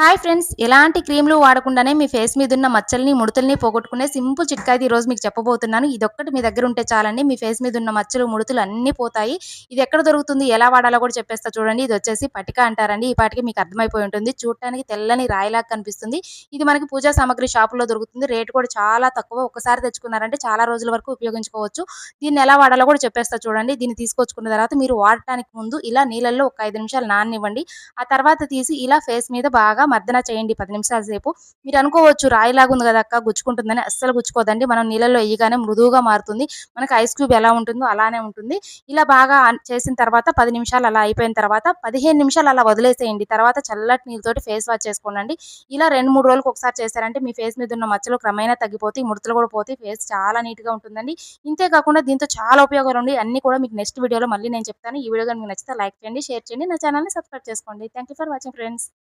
Hi friends ఎలాంటి క్రీమ్లు వాడకుండానే మీ face మీద ఉన్న మచ్చల్ని ముడతల్ని పోగొట్టుకునే సింపుల్ చిట్కా అయితే ఈ రోజు మీకు చెప్పబోతున్నాను. ఇది ఒక్కటి మీ దగ్గర ఉంటే చాలండి. మీ ఫేస్ మీద ఉన్న మచ్చలు ముడతలు అన్నీ పోతాయి. ఇది ఎక్కడ దొరుకుతుంది ఎలా వాడాలో కూడా చెప్పేస్తా చూడండి. ఇది వచ్చేసి పటిక అంటారండి. ఈ పాటికి మీకు అర్థమైపోయి ఉంటుంది. చూడటానికి తెల్లని రాయిలాగా కనిపిస్తుంది. ఇది మనకి పూజా సామాగ్రి షాపులో దొరుకుతుంది. రేటు కూడా చాలా తక్కువ. ఒకసారి తెచ్చుకున్నారంటే చాలా రోజుల వరకు ఉపయోగించుకోవచ్చు. దీన్ని ఎలా వాడాలో కూడా చెప్పేస్తా చూడండి. దీన్ని తీసుకొచ్చుకున్న తర్వాత మీరు వాడటానికి ముందు ఇలా నీళ్ళల్లో ఒక ఐదు నిమిషాలు నాననివ్వండి. ఆ తర్వాత తీసి ఇలా ఫేస్ మీద బాగా మర్దన చేయండి. పది నిమిషాల సేపు. మీరు అనుకోవచ్చు రాయిలాగా ఉంది కదా అక్క గుచ్చుకుంటుందని. అస్సలు గుచ్చుకోదండి. మనం నీళ్ళలో వేయగానే మృదువుగా మారుతుంది. మనకి ఐస్ క్యూబ్ ఎలా ఉంటుందో అలానే ఉంటుంది. ఇలా బాగా చేసిన తర్వాత పది నిమిషాలు అలా అయిపోయిన తర్వాత పదిహేను నిమిషాలు అలా వదిలేసేయండి. తర్వాత చల్లటి నీళ్ళతోటి ఫేస్ వాష్ చేసుకోండి ఇలా రెండు మూడు రోజులకు ఒకసారి చేశారంటే మీ ఫేస్ మీద ఉన్న మచ్చలు క్రమేణా తగ్గిపోతాయి ముడతలు కూడా పోతాయి ఫేస్ చాలా నీట్గా ఉంటుందండి. ఇంతే కాకుండా దీంతో చాలా ఉపయోగాలు ఉన్నాయి. అన్ని కూడా మీకు నెక్స్ట్ వీడియోలో మళ్ళీ నేను చెప్తాను. ఈ వీడియో కానీ మీకు నచ్చితే లైక్ చేయండి షేర్ చేయండి. నా ఛానల్ని సబ్స్క్రైబ్ చేసుకోండి. Thank for watching friends.